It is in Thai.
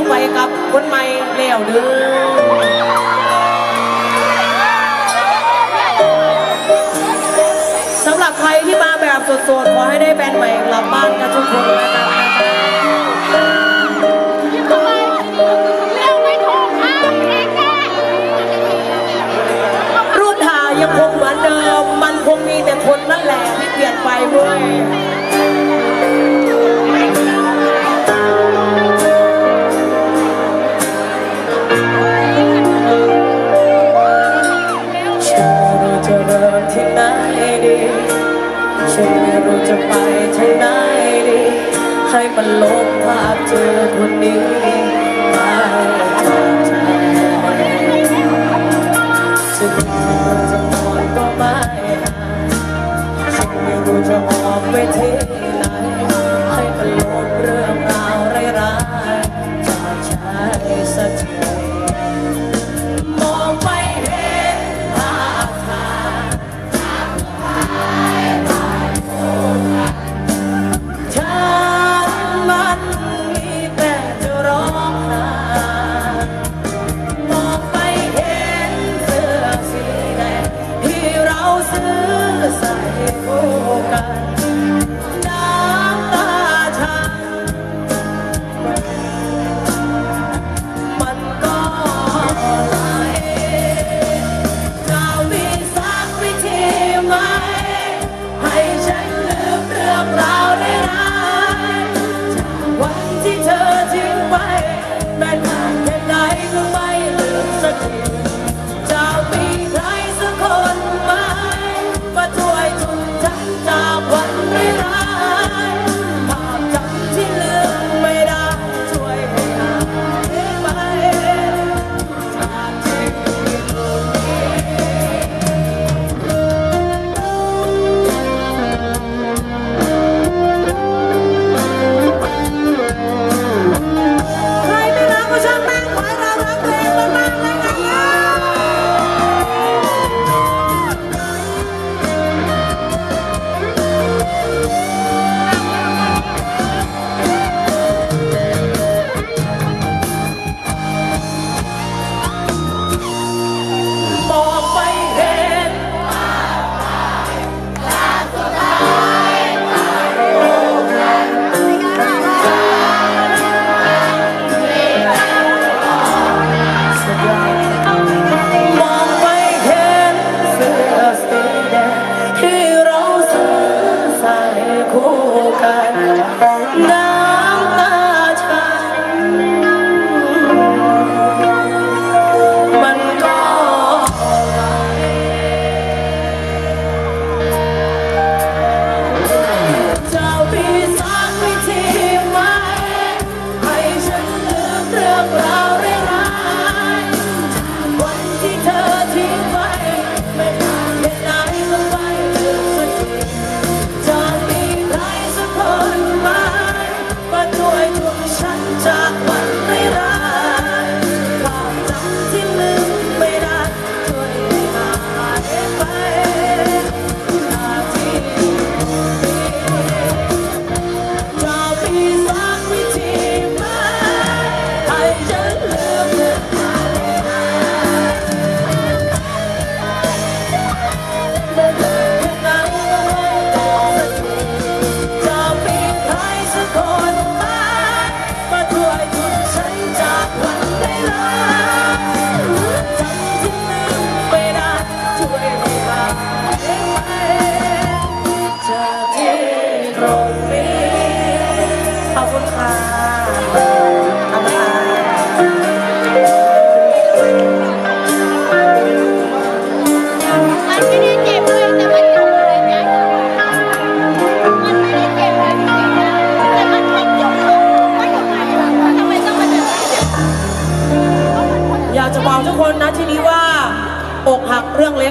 องไปกับคนใหม่แล้วเด้อสำหรับใครที่มาแบบสดๆ ขอให้ได้แฟนใหม่กลับบ้านกันทุกคนนะคะทำไมเรื่องไม่ถูกอะเองแน่รูปถ่ายยังคงเหมือนเดิม มันคงมีแต่คนนั่นแหละที่เปลี่ยนไปเว้ย ดี ฉันไม่รู้จะไปที่ไหนดี ให้มันลบภาพเธอคนนี้ไปจากใจฉันไม่รู้จะนอนก็ไม่ได้ฉันไม่รู้จะออกไปที่ กั รงนี้ขอบคุณค่ะขอบคุณค่ะมันไม่ได้เจ็บเลยแต่มันจุกเลยนะมันไม่ได้เจ็บเลยจริงๆนะแต่มันไม่จุกเลยว่าทำไมล่ะทำไมต้องมาเจอแบบนี้อยากจะบอกทุกคนนะที่นี้ว่าอกหักเรื่องเล็ก